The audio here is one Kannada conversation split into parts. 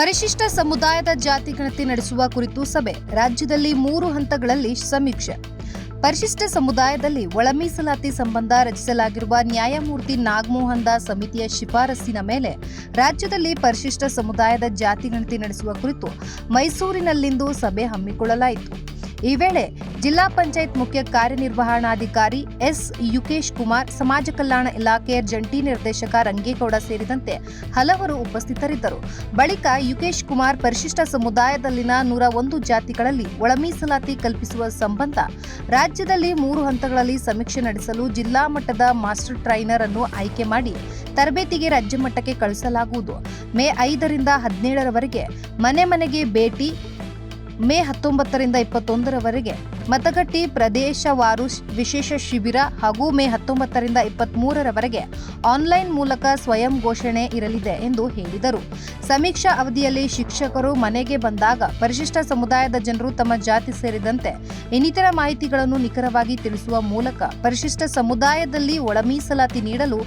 ಪರಿಶಿಷ್ಟ ಸಮುದಾಯದ ಜಾತಿ ಗಣತಿ ನಡೆಸುವ ಕುರಿತು ಸಭೆ. ರಾಜ್ಯದಲ್ಲಿ ಮೂರು ಹಂತಗಳಲ್ಲಿ ಸಮೀಕ್ಷೆ. ಪರಿಶಿಷ್ಟ ಸಮುದಾಯದಲ್ಲಿ ಒಳ ಮೀಸಲಾತಿ ಸಂಬಂಧ ರಚಿಸಲಾಗಿರುವ ನ್ಯಾಯಮೂರ್ತಿ ನಾಗಮೋಹನ್ ದಾಸ್ ಸಮಿತಿಯ ಶಿಫಾರಸ್ಸಿನ ಮೇಲೆ ರಾಜ್ಯದಲ್ಲಿ ಪರಿಶಿಷ್ಟ ಸಮುದಾಯದ ಜಾತಿ ಗಣತಿ ನಡೆಸುವ ಕುರಿತು ಮೈಸೂರಿನಲ್ಲಿಂದು ಸಭೆ ಹಮ್ಮಿಕೊಳ್ಳಲಾಯಿತು. ಈ ವೇಳೆ ಜಿಲ್ಲಾ ಪಂಚಾಯತ್ ಮುಖ್ಯ ಕಾರ್ಯನಿರ್ವಹಣಾಧಿಕಾರಿ ಎಸ್ ಯುಕೇಶ್ ಕುಮಾರ್, ಸಮಾಜ ಕಲ್ಯಾಣ ಇಲಾಖೆಯ ಜಂಟಿ ನಿರ್ದೇಶಕ ರಂಗೇಗೌಡ ಸೇರಿದಂತೆ ಹಲವರು ಉಪಸ್ಥಿತರಿದ್ದರು. ಬಳಿಕ ಯುಕೇಶ್ ಕುಮಾರ್ ಪರಿಶಿಷ್ಟ ಸಮುದಾಯದಲ್ಲಿನ ನೂರ ಒಂದು ಜಾತಿಗಳಲ್ಲಿ ಒಳಮೀಸಲಾತಿ ಕಲ್ಪಿಸುವ ಸಂಬಂಧ ರಾಜ್ಯದಲ್ಲಿ ಮೂರು ಹಂತಗಳಲ್ಲಿ ಸಮೀಕ್ಷೆ ನಡೆಸಲು ಜಿಲ್ಲಾ ಮಟ್ಟದ ಮಾಸ್ಟರ್ ಟ್ರೈನರ್ ಅನ್ನು ಆಯ್ಕೆ ಮಾಡಿ ತರಬೇತಿಗೆ ರಾಜ್ಯ ಮಟ್ಟಕ್ಕೆ ಕಳಿಸಲಾಗುವುದು ಮೇ ಐದರಿಂದ ಹದಿನೇಳರವರೆಗೆ ಮನೆ ಮನೆಗೆ ಭೇಟಿ ಮೇ ಹತ್ತೊಂಬತ್ತರಿಂದ ಇಪ್ಪತ್ತೊಂದರವರೆಗೆ ಮತಗಟ್ಟಿ ಪ್ರದೇಶವಾರು ವಿಶೇಷ ಶಿಬಿರ ಹಾಗೂ ಮೇ ಹತ್ತೊಂಬತ್ತರಿಂದ ಇಪ್ಪತ್ತ್ಮೂರರವರೆಗೆ ಆನ್ಲೈನ್ ಮೂಲಕ ಸ್ವಯಂ ಘೋಷಣೆ ಇರಲಿದೆ ಎಂದು ಹೇಳಿದರು. ಸಮೀಕ್ಷಾ ಅವಧಿಯಲ್ಲಿ ಶಿಕ್ಷಕರು ಮನೆಗೆ ಬಂದಾಗ ಪರಿಶಿಷ್ಟ ಸಮುದಾಯದ ಜನರು ತಮ್ಮ ಜಾತಿ ಸೇರಿದಂತೆ ಇನ್ನಿತರ ಮಾಹಿತಿಗಳನ್ನು ನಿಖರವಾಗಿ ತಿಳಿಸುವ ಮೂಲಕ ಪರಿಶಿಷ್ಟ ಸಮುದಾಯದಲ್ಲಿ ಒಳಮೀಸಲಾತಿ ನೀಡಲು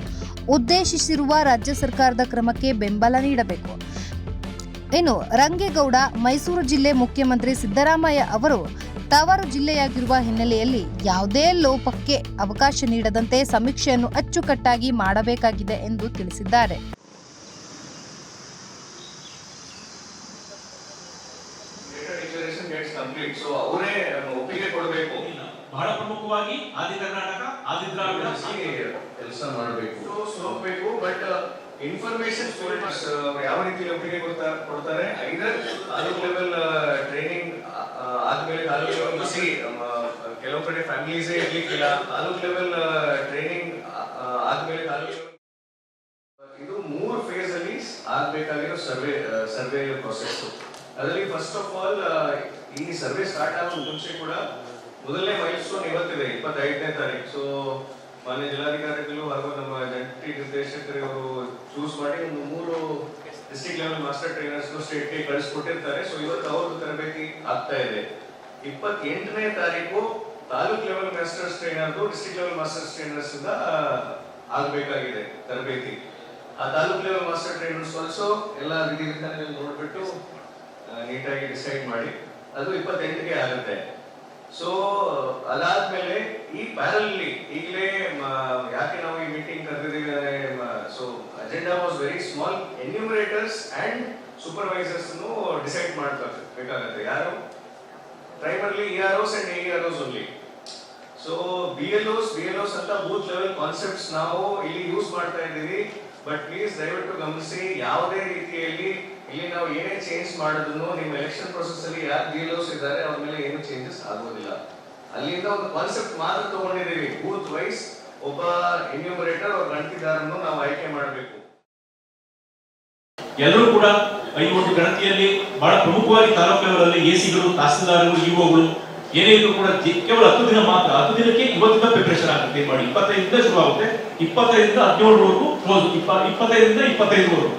ಉದ್ದೇಶಿಸಿರುವ ರಾಜ್ಯ ಸರ್ಕಾರದ ಕ್ರಮಕ್ಕೆ ಬೆಂಬಲ ನೀಡಬೇಕು. ಇನ್ನು ರಂಗೇಗೌಡ ಮೈಸೂರು ಜಿಲ್ಲೆ ಮುಖ್ಯಮಂತ್ರಿ ಸಿದ್ದರಾಮಯ್ಯ ಅವರು ತವರು ಜಿಲ್ಲೆಯಾಗಿರುವ ಹಿನ್ನೆಲೆಯಲ್ಲಿ ಯಾವುದೇ ಲೋಪಕ್ಕೆ ಅವಕಾಶ ನೀಡದಂತೆ ಸಮೀಕ್ಷೆಯನ್ನು ಅಚ್ಚುಕಟ್ಟಾಗಿ ಮಾಡಬೇಕಾಗಿದೆ ಎಂದು ತಿಳಿಸಿದ್ದಾರೆ. ಬಹಳ ಪ್ರಮುಖವಾಗಿ ಆದಿ ಕರ್ನಾಟಕ ಆದಿ ದ್ರಾವಿಡ ಕೆಲಸ ಮಾಡಬೇಕು. ಬಟ್ ಇನ್ಫಾರ್ಮೇಶನ್ ಸ್ಟೂಡೆಂಟ್ಸ್ ಯಾವ ರೀತಿ ಒಪ್ಪಿಗೆ ಕೊಡ್ತಾ, ಕೊಡ್ತಾರೆ? ಐದರ್ ತಾಲೂಕ್ ಲೆವೆಲ್ ಟ್ರೈನಿಂಗ್ ಆದ್ಮೇಲೆ ತಾಲೂಕ್ ಲೆವೆಲ್ ಕೆಲವು ಕಡೆ ಫ್ಯಾಮಿಲೀಸೇ ಇರ್ಲಿಕ್ಕಿಲ್ಲ. ತಾಲೂಕ್ ಲೆವೆಲ್ ಟ್ರೈನಿಂಗ್ ಆದ್ಮೇಲೆ ತಾಲೂಕ್ ಇದು ಮೂರು ಫೇಸ್ ಅಲ್ಲಿ ಆಗ್ಬೇಕಾಗಿರೋ ಸರ್ವೆ ಸರ್ವೆ ಪ್ರೊಸೆಸ್ ಅದರಲ್ಲಿ ಫಸ್ಟ್ ಆಫ್ ಆಲ್ ಈ ಸರ್ವೆ ಸ್ಟಾರ್ಟ್ ಆಗೋ ಮುಂಚೆ ಕೂಡ ಮೊದಲನೇ ಸ್ಟೋನ್ ಇವತ್ತಿದೆ, ಇಪ್ಪತ್ತೈದನೇ ತಾರೀಕು ಸೊ ಮಾನ್ಯ ಜಿಲ್ಲಾಧಿಕಾರಿಗಳು ಹಾಗೂ ನಮ್ಮ ಜಂಟಿ ನಿರ್ದೇಶಕರು ಅವರು ಚೂಸ್ ಮಾಡಿ ಒಂದು ಮೂರು ಡಿಸ್ಟ್ರಿಕ್ಟ್ ಲೆವೆಲ್ ಮಾಸ್ಟರ್ ಟ್ರೈನರ್ಸ್ ಸ್ಟೇಟ್ಗೆ ಕಳಿಸ್ಕೊಟ್ಟಿರ್ತಾರೆ. ಸೊ ಇವತ್ತು ಅವ್ರದ್ದು ತರಬೇತಿ ಆಗ್ತಾ ಇದೆ. ಇಪ್ಪತ್ತೆಂಟನೇ ತಾರೀಕು ತಾಲೂಕ್ ಲೆವೆಲ್ ಮಾಸ್ಟರ್ಸ್ ಟ್ರೈನರ್ದು ಡಿಸ್ಟ್ರಿಕ್ಟ್ ಲೆವೆಲ್ ಮಾಸ್ಟರ್ಸ್ ಟ್ರೈನರ್ಸ್ ಇಂದ ಆಗಬೇಕಾಗಿದೆ ತರಬೇತಿ. ಆ taluk level master trainers also ಎಲ್ಲ ವಿಧಿ ವಿಧಾನಗಳು ನೋಡ್ಬಿಟ್ಟು ನೀಟಾಗಿ ಡಿಸೈಡ್ ಮಾಡಿ ಅದು ಇಪ್ಪತ್ತೆಂಟಿಗೆ ಆಗುತ್ತೆ. ಸೊ ಅದಾದ್ಮೇಲೆ ಈ ಪ್ಯಾರಲ್ಲಿ ಈಗಲೇ ಯಾಕೆ ನಾವು ಈ meeting ಕರೆದಿದ್ದೀವಿ small enumerators and supervisors decide ಮಾಡ್ತಾರೆ ಬೇಕಾಗುತ್ತೆ. ಯಾರು? Primarily E R Os and A R Os only so B L Os B L Os ಅಂತ ಬೂತ್ ಲೆವೆಲ್ ಕಾನ್ಸೆಪ್ಟ್ಸ್ ನಾವು ಇಲ್ಲಿ ಯೂಸ್ ಮಾಡ್ತಾ ಇದ್ದೀವಿ. ಬಟ್ ಪ್ಲೀಸ್ ದಯವಿಟ್ಟು ಗಮನಿಸಿ, ಯಾವುದೇ ರೀತಿಯಲ್ಲಿ ಇಲ್ಲಿ ನಾವು ಏನೇ ಚೇಂಜ್ ಮಾಡಿದ್ರು ನಿಮ್ಮ ಎಲೆಕ್ಷನ್ ಪ್ರೊಸೆಸ್ ಅಲ್ಲಿ ಯಾರು ಬಿ ಎಲ್ ಓಸ್ ಇದ್ದಾರೆ, ಅವ್ರ ಮೇಲೆ ಏನು ಚೇಂಜಸ್ ಆಗೋದಿಲ್ಲ. ಅಲ್ಲಿಂದ ಒಂದು ಕಾನ್ಸೆಪ್ಟ್ ಮಾತ್ರ ತಗೊಂಡಿದ್ದೀವಿ. ಬೂತ್ ವೈಸ್ ಒಬ್ಬ ಎನ್ಯೂಮರೇಟರ್ ಅವ್ರ ಗಣತಿದಾರನ್ನು ನಾವು ಆಯ್ಕೆ ಮಾಡಬೇಕು. ಎಲ್ಲರೂ ಕೂಡ ಈ ಒಂದು ಗಣತಿಯಲ್ಲಿ ಬಹಳ ಪ್ರಮುಖವಾಗಿ ತಾಲೂಕು ಸಿಗಳು ಎಸಿಗಳು ತಹಸೀಲ್ದಾರರು ಇಒಗಳು, ಏನೇ ಇದ್ರು ಕೂಡ ಕೇವಲ ಹತ್ತು ದಿನ ಮಾತ್ರ, ಹತ್ತು ದಿನಕ್ಕೆ ಇವತ್ತಿಂದ ಪ್ರಿಪರೇಷನ್ ಆಗುತ್ತೆ ಮಾಡಿ. ಇಪ್ಪತ್ತೈದರಿಂದ ಶುರು ಆಗುತ್ತೆ ಇಪ್ಪತ್ತೈದರಿಂದ ಹದಿನೇಳರವರೆಗೂ ಕ್ಲೋಸ್ ಇಪ್ಪ, ಇಪ್ಪತ್ತೈದರಿಂದ ಇಪ್ಪತ್ತೈದರವರೆಗೂ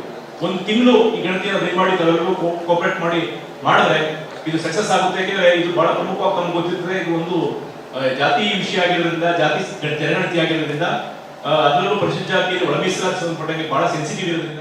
ಒಂದು ತಿಂಗಳು ಈ ಗಣತಿಯನ್ನು ಮಾಡಿ ತಾವೆಲ್ಲರೂ ಕೋಪರೇಟ್ ಮಾಡಿ ಮಾಡಿದ್ರೆ ಇದು ಸಕ್ಸಸ್ ಆಗುತ್ತೆ. ಯಾಕೆಂದ್ರೆ ಇದು ಬಹಳ ಪ್ರಮುಖವಾಗಿ ನಮ್ಗೆ ಗೊತ್ತಿರ್ತದೆ, ಇದು ಒಂದು ಜಾತಿ ವಿಷಯ ಆಗಿರೋದ್ರಿಂದ, ಜಾತಿ ಗಣ- ಜನಗಣತಿ ಆಗಿರೋದ್ರಿಂದ ಅದರಲ್ಲೂ ಪರಿಶಿಷ್ಟ ಜಾತಿಯಲ್ಲಿ ಒಳ ಸಂಬಂಧಪಟ್ಟಂಗೆ ಬಹಳ ಸೆನ್ಸಿಟಿವ್ ಇರೋದ್ರಿಂದ